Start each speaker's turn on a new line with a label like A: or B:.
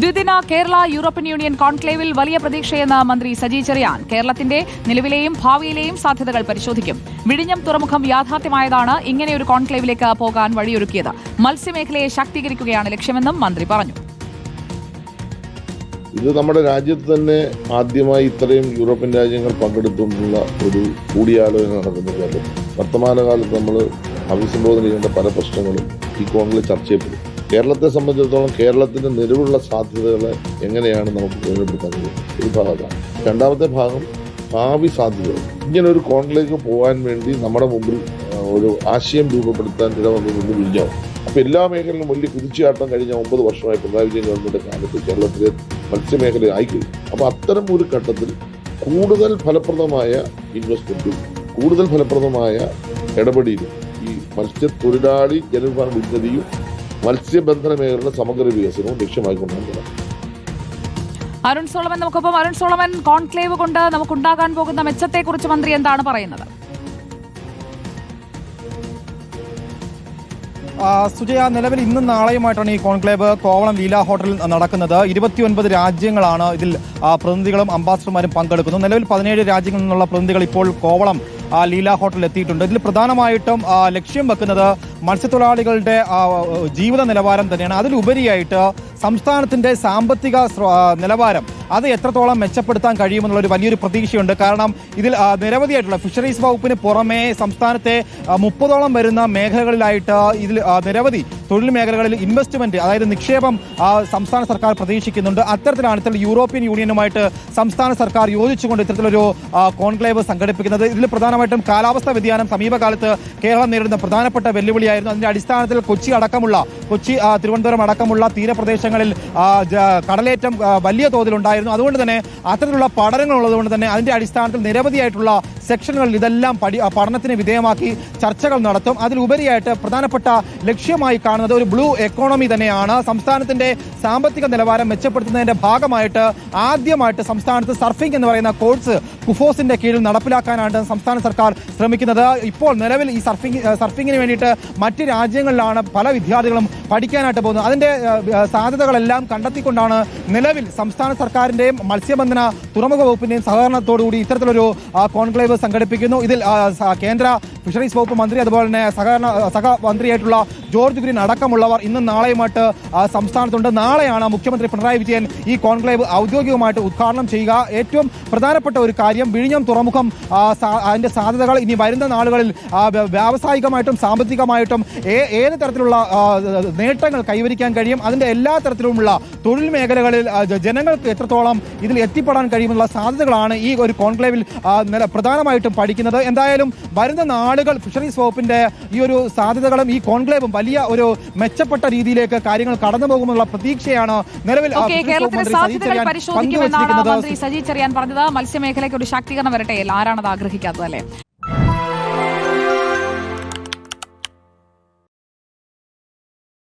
A: ദ്വിദിന Kerala European union കോൺക്ലേവിൽ വലിയ പ്രതീക്ഷയെന്ന് മന്ത്രി സജി ചെറിയാൻ. കേരളത്തിന്റെ നിലവിലെയും ഭാവിയിലെയും സാധ്യതകൾ പരിശോധിക്കും. വിഴിഞ്ഞം തുറമുഖം യാഥാർത്ഥ്യമായതാണ് ഇങ്ങനെയൊരു കോൺക്ലേവിലേക്ക് പോകാൻ വഴിയൊരുക്കിയത്. മത്സ്യമേഖലയെ ശാക്തീകരിക്കുകയാണ് ലക്ഷ്യമെന്നും മന്ത്രി പറഞ്ഞു.
B: ഇത് നമ്മുടെ രാജ്യത്ത് തന്നെ ആദ്യമായി ഇത്രയും യൂറോപ്യൻ രാജ്യങ്ങൾ പങ്കെടുത്തുകൊണ്ടുള്ള ഒരു കൂടിയാലോചന നടക്കുന്ന കേരളം വർത്തമാനകാലത്ത് നമ്മൾ അഭിസംബോധന ചെയ്യേണ്ട പല പ്രശ്നങ്ങളും ഈ കോണിൽ ചർച്ച ചെയ്യപ്പെടും. കേരളത്തെ സംബന്ധിച്ചിടത്തോളം കേരളത്തിന്റെ നിലവിലുള്ള സാധ്യതകളെ എങ്ങനെയാണ് നമുക്ക് പ്രയോജനപ്പെടുത്താൻ കഴിയുന്നത് ഈ ഭാഗത്താണ് രണ്ടാമത്തെ ഭാഗം ഭാവി സാധ്യതകൾ. ഇങ്ങനെ ഒരു കോണിലേക്ക് പോകാൻ വേണ്ടി നമ്മുടെ മുമ്പിൽ ഒരു ആശയം രൂപപ്പെടുത്താൻ ഇടവന്നു കൊണ്ട് വിഴിഞ്ഞാവും അപ്പൊ എല്ലാ മേഖലയിലും വലിയ കുതിച്ചുചാട്ടം കഴിഞ്ഞ ഒമ്പത് വർഷമായി പിണറായി വിജയൻ ഗവൺമെന്റ് കാലത്ത് കേരളത്തിലെ മത്സ്യമേഖല ആയിക്കഴിഞ്ഞു. അപ്പോൾ അത്തരം ഒരു ഘട്ടത്തിൽ കൂടുതൽ ഫലപ്രദമായ ഇൻവെസ്റ്റ്മെന്റും കൂടുതൽ ഫലപ്രദമായ ഇടപെടലും ഈ മത്സ്യത്തൊഴിലാളി ജനവിഭാഗം ഉന്നതിയും മത്സ്യബന്ധന മേഖലയുടെ സമഗ്ര വികസനവും ലക്ഷ്യമായിക്കൊണ്ടാണ് നടക്കുന്നത്.
A: അരുൺ സോളമൻ നമുക്കൊപ്പം. അരുൺ സോളമൻ കോൺക്ലേവ് കൊണ്ട് നമുക്കുണ്ടാകാൻ പോകുന്ന മെച്ചത്തെക്കുറിച്ച് മന്ത്രി എന്താണ് പറയുന്നത്?
C: സുജയ നിലവിൽ ഇന്നും നാളെയുമായിട്ടാണ് ഈ കോൺക്ലേവ് കോവളം ലീല ഹോട്ടലിൽ നടക്കുന്നത്. ഇരുപത്തിയൊൻപത് രാജ്യങ്ങളാണ് ഇതിൽ പ്രതിനിധികളും അംബാസിഡർമാരും പങ്കെടുക്കുന്നത്. നിലവിൽ പതിനേഴ് രാജ്യങ്ങളിൽ നിന്നുള്ള പ്രതിനിധികൾ ഇപ്പോൾ കോവളം ലീല ഹോട്ടലിൽ എത്തിയിട്ടുണ്ട്. ഇതിൽ പ്രധാനമായിട്ടും ലക്ഷ്യം വെക്കുന്നത് മത്സ്യത്തൊഴിലാളികളുടെ ജീവിത നിലവാരം തന്നെയാണ്. അതിലുപരിയായിട്ട് സംസ്ഥാനത്തിന്റെ സാമ്പത്തിക നിലവാരം അത് എത്രത്തോളം മെച്ചപ്പെടുത്താൻ കഴിയുമെന്നുള്ള ഒരു വലിയൊരു പ്രതീക്ഷയുണ്ട്. കാരണം ഇതിൽ നിരവധിയായിട്ടുള്ള ഫിഷറീസ് വകുപ്പിന് പുറമെ സംസ്ഥാനത്തെ മുപ്പതോളം വരുന്ന മേഖലകളിലായിട്ട് ഇതിൽ നിരവധി തൊഴിൽ മേഖലകളിൽ ഇൻവെസ്റ്റ്മെന്റ് അതായത് നിക്ഷേപം സംസ്ഥാന സർക്കാർ പ്രതീക്ഷിക്കുന്നുണ്ട്. അത്തരത്തിലാണ് ഇത്തരം യൂറോപ്യൻ യൂണിയനുമായിട്ട് സംസ്ഥാന സർക്കാർ യോജിച്ചുകൊണ്ട് ഇത്തരത്തിലൊരു കോൺക്ലേവ് സംഘടിപ്പിക്കുന്നത്. ഇതിൽ പ്രധാനമായിട്ടും കാലാവസ്ഥാ വ്യതിയാനം സമീപകാലത്ത് കേരളം നേരിടുന്ന പ്രധാനപ്പെട്ട വെല്ലുവിളിയായിരുന്നു അതിന്റെ അടിസ്ഥാനത്തിൽ കൊച്ചി അടക്കമുള്ള കൊച്ചി തിരുവനന്തപുരം അടക്കമുള്ള തീരപ്രദേശങ്ങളിൽ കടലേറ്റം വലിയ തോതിലുണ്ടായിരുന്നു. അതുകൊണ്ട് തന്നെ അത്തരത്തിലുള്ള പഠനങ്ങൾ ഉള്ളതുകൊണ്ട് തന്നെ അതിന്റെ അടിസ്ഥാനത്തിൽ നിരവധിയായിട്ടുള്ള സെക്ഷനുകളിൽ ഇതെല്ലാം പഠി പഠനത്തിന് വിധേയമാക്കി ചർച്ചകൾ നടത്തും. അതിലുപരിയായിട്ട് പ്രധാനപ്പെട്ട ലക്ഷ്യമായി കാണുന്നത് ഒരു ബ്ലൂ എക്കോണമി തന്നെയാണ്. സംസ്ഥാനത്തിന്റെ സാമ്പത്തിക നിലവാരം മെച്ചപ്പെടുത്തുന്നതിന്റെ ഭാഗമായിട്ട് ആദ്യമായിട്ട് സംസ്ഥാനത്ത് സർഫിംഗ് എന്ന് പറയുന്ന കോഴ്സ് കുഫോസിന്റെ കീഴിൽ നടപ്പിലാക്കാനാണ് സംസ്ഥാന സർക്കാർ ശ്രമിക്കുന്നത്. ഇപ്പോൾ നിലവിൽ ഈ സർഫിംഗ് സർഫിംഗിന് വേണ്ടിയിട്ട് മറ്റ് രാജ്യങ്ങളിലാണ് പല വിദ്യാർത്ഥികളും പഠിക്കാനായിട്ട് പോകുന്നത്. അതിന്റെ സാധ്യതകളെല്ലാം കണ്ടെത്തിക്കൊണ്ടാണ് നിലവിൽ സംസ്ഥാന സർക്കാരിന്റെയും മത്സ്യബന്ധന തുറമുഖ വകുപ്പിന്റെയും സഹകരണത്തോടുകൂടി ഇത്തരത്തിലൊരു കോൺക്ലേവ് സംഘടിപ്പിക്കുന്നു. ഇതിൽ കേന്ദ്ര ഫിഷറീസ് വകുപ്പ് മന്ത്രി അതുപോലെ തന്നെ സഹകരണ സഹമന്ത്രിയായിട്ടുള്ള ജോർജ് ഗ്രീൻ അടക്കമുള്ളവർ ഇന്നും നാളെയുമായിട്ട് സംസ്ഥാനത്തുണ്ട്. നാളെയാണ് മുഖ്യമന്ത്രി പിണറായി വിജയൻ ഈ കോൺക്ലേവ് ഔദ്യോഗികമായിട്ട് ഉദ്ഘാടനം ചെയ്യുക. ഏറ്റവും പ്രധാനപ്പെട്ട ഒരു കാര്യം വിഴിഞ്ഞം തുറമുഖം അതിന്റെ സാധ്യതകൾ ഇനി വരുന്ന നാളുകളിൽ വ്യാവസായികമായിട്ടും സാമ്പത്തികമായിട്ടും ഏത് തരത്തിലുള്ള നേട്ടങ്ങൾ കൈവരിക്കാൻ കഴിയും? അതിന്റെ എല്ലാ തരത്തിലുമുള്ള തൊഴിൽ മേഖലകളിൽ ജനങ്ങൾക്ക് എത്രത്തോളം ഇതിൽ എത്തിപ്പെടാൻ കഴിയുമെന്നുള്ള സാധ്യതകളാണ് ഈ ഒരു കോൺക്ലേവിൽ പ്രധാനമായിട്ടും പഠിക്കുന്നത്. എന്തായാലും വരുന്ന നാളുകൾ ഫിഷറീസ് വകുപ്പിന്റെ ഈ ഒരു സാധ്യതകളും ഈ കോൺക്ലേവും വലിയ ഒരു മെച്ചപ്പെട്ട രീതിയിലേക്ക് കാര്യങ്ങൾ കടന്നു പോകുമെന്നുള്ള പ്രതീക്ഷയാണ് നിലവിൽ മന്ത്രി സജി ചെറിയാൻ
A: പരിശോധിക്കുമെന്നാണ് മന്ത്രി സജി ചെറിയാൻ പറഞ്ഞത്. മത്സ്യമേഖലയ്ക്ക് ഒരു ശാക്തീകരണം വരട്ടെ ആരാണത് ആഗ്രഹിക്കാത്തത് അല്ലേ?